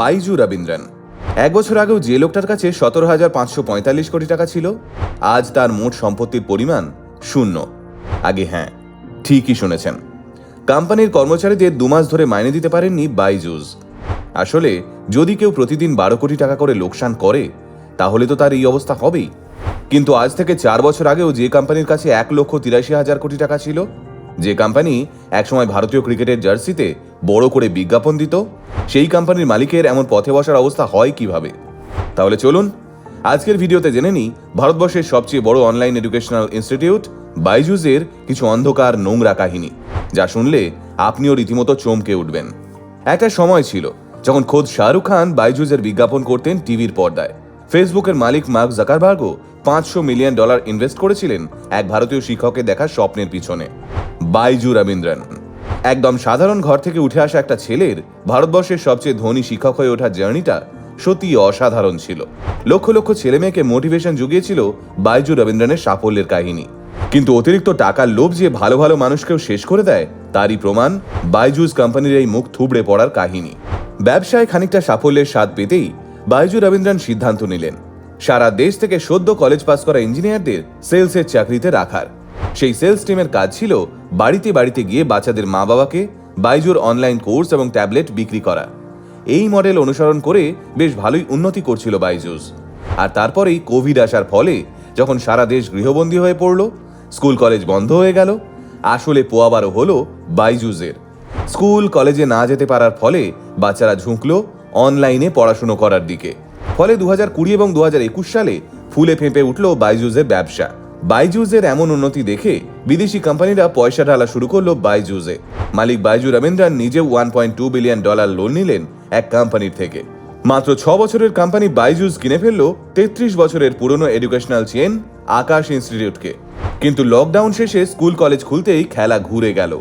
বাইজু রবীন্দ্রন। এক বছর আগেও যে লোকটার কাছে সতেরো হাজার পাঁচশো পঁয়তাল্লিশ কোটি টাকা ছিল, আজ তার মোট সম্পত্তির পরিমাণ শূন্য। আগে হ্যাঁ ঠিকই শুনেছেন। কোম্পানির কর্মচারীদের দুমাস ধরে মাইনে দিতে পারেননি বাইজুস আসলে যদি কেউ প্রতিদিন বারো কোটি টাকা করে লোকসান করে, তাহলে তো তার এই অবস্থা হবেই। কিন্তু আজ থেকে চার বছর আগেও যে কোম্পানির কাছে এক লক্ষ তিরাশি হাজার কোটি টাকা ছিল, যে কোম্পানি একসময় ভারতীয় ক্রিকেটের জার্সিতে বড় করে বিজ্ঞাপন দিত? সেই কোম্পানির মালিকের এমন পথে বসার অবস্থা হয় কীভাবে? তাহলে চলুন, আজকের ভিডিওতে জেনে নিই ভারতবর্ষের সবচেয়ে বড় অনলাইন এডুকেশনাল ইনস্টিটিউট বাইজুজের কিছু অন্ধকার নোংরা কাহিনী, যা শুনলে আপনিও রীতিমতো চমকে উঠবেন। একটা সময় ছিল যখন খোদ শাহরুখ খান বাইজুজের বিজ্ঞাপন করতেন টিভির পর্দায়। ফেসবুকের মালিক মার্ক জাকারবার্গও পাঁচশো মিলিয়ন ডলার ইনভেস্ট করেছিলেন এক ভারতীয় শিক্ষকের দেখা স্বপ্নের পিছনে। বাইজু রবীন্দ্রন একদম সাধারণ ঘর থেকে উঠে আসা একটা ছেলের ভারতবর্ষের সবচেয়ে ধনী শিক্ষক হয়ে ওঠার জার্নিটা সত্যি অসাধারণ ছিল। লক্ষ লক্ষ ছেলে মেয়েকে মোটিভেশন জুগিয়েছিল বাইজু রবীন্দ্রনের সাফল্যের কাহিনী। কিন্তু অতিরিক্ত টাকার লোভ যে ভালো ভালো মানুষকেও শেষ করে দেয়, তারই প্রমাণ বাইজুস কোম্পানির এই মুখ থুবড়ে পড়ার কাহিনী। ব্যবসায় খানিকটা সাফল্যের স্বাদ পেতেই বাইজু রবীন্দ্রন সিদ্ধান্ত নিলেন। সারা দেশ থেকে সদ্য কলেজ পাস করা ইঞ্জিনিয়ারদের সেলসের চাকরিতে রাখার। সেই সেলস টিমের কাজ ছিল বাড়িতে বাড়িতে গিয়ে বাচ্চাদের মা বাবাকে বাইজুর অনলাইন কোর্স এবং ট্যাবলেট বিক্রি করা। এই মডেল অনুসরণ করে বেশ ভালোই উন্নতি করছিল বাইজুস। আর তারপরেই কোভিড আসার ফলে যখন সারা দেশ গৃহবন্দী হয়ে পড়ল, স্কুল কলেজ বন্ধ হয়ে গেল, আসলে পোয়াবারও হলো বাইজুসের। স্কুল কলেজে না যেতে পারার ফলে বাচ্চারা ঝুঁকলো অনলাইনে পড়াশুনো করার দিকে। ফলে দু কুড়ি এবং দু একুশ সালে ফুলে ফেঁপে উঠল বাইজুসের ব্যবসা। বাইজুসের এমন উন্নতি দেখে বিদেশি কোম্পানিরা পয়সা ঢালা শুরু করল বাইজুসে মালিক বাইজু রবীন্দ্রন নিজে one point two billion dollar loan নিলেন এক কোম্পানির থেকে। মাত্র ছ বছরের কোম্পানি বাইজুস কিনে ফেলল তেত্রিশ বছরের পুরনো এডুকেশনাল চেন আকাশ ইনস্টিটিউটকে কিন্তু লকডাউন শেষে স্কুল কলেজ খুলতেই খেলা ঘুরে গেল।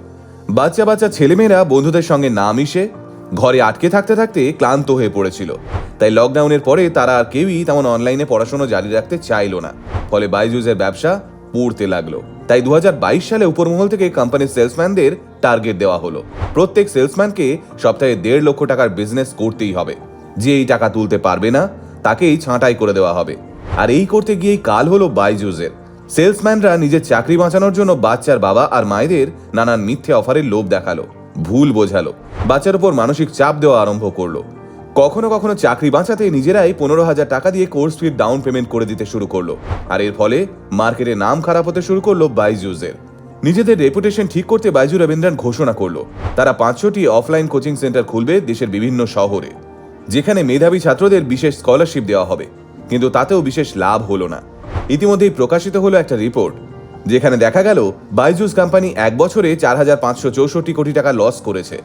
বাচ্চা বাচ্চা ছেলেমেয়েরা বন্ধুদের সঙ্গে না মিশে ঘরে আটকে থাকতে থাকতে ক্লান্ত হয়ে পড়েছিল। তাই লকডাউনের পরে তারা আর কেউই তেমন অনলাইনে পড়াশোনা জারি রাখতে চাইলো না। ফলে বাইজুসের ব্যবসা পড়তে লাগল। তাই দু হাজার বাইশ সালে উপরমহল থেকে কোম্পানির সেলসম্যানদের টার্গেট দেওয়া হলো। প্রত্যেক সেলসম্যানকে সপ্তাহে দেড় লক্ষ টাকার বিজনেস করতেই হবে। যে এই টাকা তুলতে পারবে না, তাকেই ছাঁটাই করে দেওয়া হবে। আর এই করতে গিয়েই কাল হলো বাইজুজের সেলসম্যানরা নিজের চাকরি বাঁচানোর জন্য বাচ্চার বাবা আর মায়েদের নানান মিথ্যে অফারের লোভ দেখাল, ভুল বোঝালো, বাচ্চার উপর মানসিক চাপ দেওয়া আরম্ভ করল। কখনো কখনো চাকরি বাঁচাতে নিজেরাই পনেরো হাজার টাকা দিয়ে কোর্স ফির ডাউন পেমেন্ট করে দিতে শুরু করল। আর এর ফলে মার্কেটে নাম খারাপ হতে শুরু করল বাইজুসের নিজেদের রেপুটেশন ঠিক করতে বাইজু রবীন্দ্রন ঘোষণা করল। তারা পাঁচশোটি অফলাইন কোচিং সেন্টার খুলবে দেশের বিভিন্ন শহরে। যেখানে মেধাবী ছাত্রদের বিশেষ স্কলারশিপ দেওয়া হবে। কিন্তু তাতেও বিশেষ লাভ হলো না। ইতিমধ্যেই প্রকাশিত হলো একটা রিপোর্ট যেখানে দেখা গেল বাইজুস কোম্পানি এক বছরে চার হাজার পাঁচশো চৌষট্টি কোটি টাকা লস করেছে।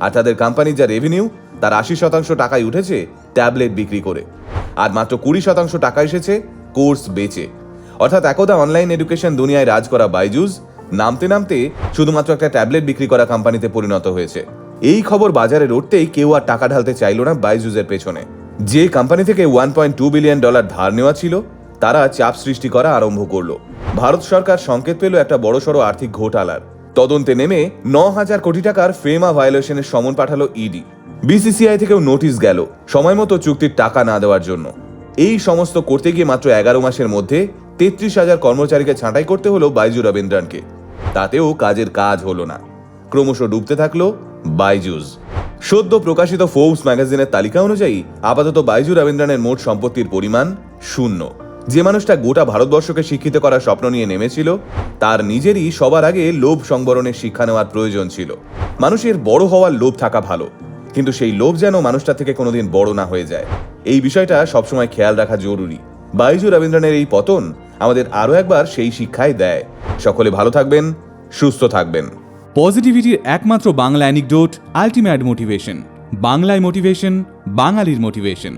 আর তাদের কোম্পানির যা রেভিনিউ তার আশি শতাংশ টাকায় উঠেছে ট্যাবলেট বিক্রি করে। আর মাত্র কুড়ি শতাংশ টাকা এসেছে কোর্স বেচে। অর্থাৎ একদা অনলাইন এডুকেশন দুনিয়ায় রাজ করা বাইজুস নামতে নামতে শুধুমাত্র একটা ট্যাবলেট বিক্রি করা কোম্পানিতে পরিণত হয়েছে। এই খবর বাজারে রটতেই কেউ আর টাকা ঢালতে চাইল না বাইজুসের পেছনে। যে কোম্পানি থেকে one point two billion dollar ধার নেওয়া ছিল, তারা চাপ সৃষ্টি করা আরম্ভ করল। ভারত সরকার সংকেত পেল একটা বড়সড় আর্থিক ঘোটালার। তদন্তে নেমে ন হাজার কোটি টাকার ফেমা ভায়োলেশনের সমন পাঠালো ইডি বিসিসিআই থেকেও নোটিশ গেল সময় মতো চুক্তির টাকা না দেওয়ার জন্য। এই সমস্ত করতে গিয়ে মাত্র এগারো মাসের মধ্যে তেত্রিশ হাজার কর্মচারীকে ছাঁটাই করতে হলো বাইজু রবীন্দ্রনকে তাতেও কাজের কাজ হলো না। ক্রমশ ডুবতে থাকল বাইজুস সদ্য প্রকাশিত ফোর্বস ম্যাগাজিনের তালিকা অনুযায়ী আপাতত বাইজু রবীন্দ্রনের মোট সম্পত্তির পরিমাণ শূন্য। যে মানুষটা গোটা ভারতবর্ষকে শিক্ষিত করার স্বপ্ন নিয়ে নেমেছিল, তার নিজেরই সবার আগে লোভ সংবরণের শিক্ষা নেওয়ার প্রয়োজন ছিল। মানুষের বড় হওয়ার লোভ থাকা ভালো। কিন্তু সেই লোভ যেন মানুষটা থেকে কোনোদিন বড় না হয়ে যায়। এই বিষয়টা সবসময় খেয়াল রাখা জরুরি। বাইজু রবীন্দ্রনের এই পতন আমাদের আরও একবার সেই শিক্ষাই দেয়। সকলে ভালো থাকবেন, সুস্থ থাকবেন। পজিটিভিটির একমাত্র বাংলা অ্যানিকডোট, আলটিমেট মোটিভেশন। বাংলায় মোটিভেশন, বাঙালির মোটিভেশন।